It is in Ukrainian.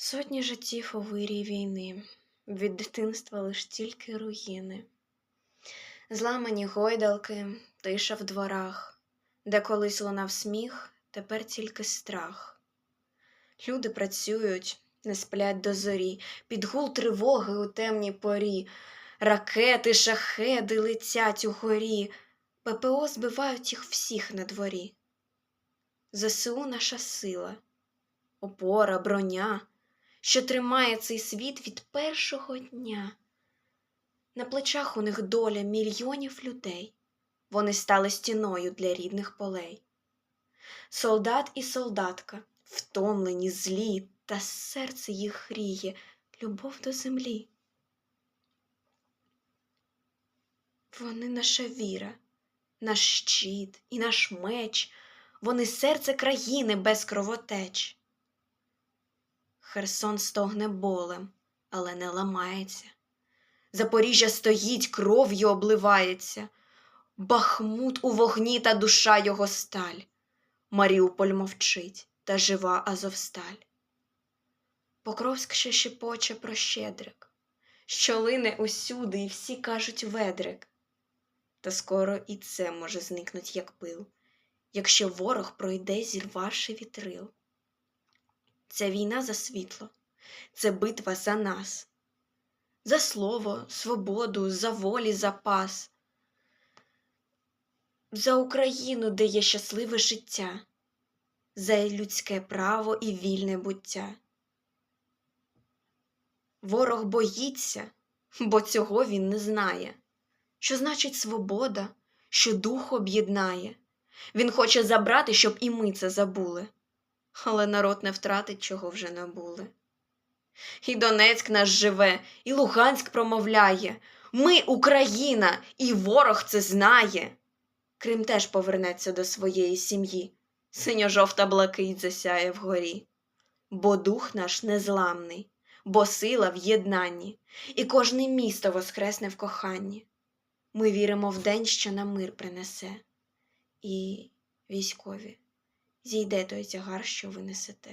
Сотні життів у вирій війни, від дитинства лиш тільки руїни, зламані гойдалки, тиша в дворах, де колись лунав сміх, тепер тільки страх. Люди працюють, не сплять до зорі, під гул тривоги у темній порі, ракети, шахеди летять угорі, ППО збивають їх всіх на дворі. ЗСУ наша сила, опора, броня, що тримає цей світ від першого дня. На плечах у них доля мільйонів людей, вони стали стіною для рідних полей. Солдат і солдатка, втомлені, злі, та серце їх гріє, любов до землі. Вони наша віра, наш щит і наш меч, вони серце країни без кровотеч. Херсон стогне болем, але не ламається. Запоріжжя стоїть, кров'ю обливається. Бахмут у вогні та душа його сталь. Маріуполь мовчить та жива Азовсталь. Покровськ ще шепоче про щедрик, що лине усюди, і всі кажуть ведрик. Та скоро і це може зникнуть, як пил, якщо ворог пройде, зірвавши вітрил. Це війна за світло, це битва за нас, за слово, свободу, за волі, запас, за Україну, де є щасливе життя, за людське право і вільне буття. Ворог боїться, бо цього він не знає, що значить свобода, що дух об'єднає. Він хоче забрати, щоб і ми це забули але народ не втратить, чого вже набули. І Донецьк наш живе, і Луганськ промовляє Ми Україна, і ворог це знає. Крим теж повернеться до своєї сім'ї, синьо-жовта блакить засяє вгорі. Бо дух наш незламний, бо сила в єднанні, і кожне місто воскресне в коханні. Ми віримо в день, що нам мир принесе, і військові зійде той тягар, що ви несете.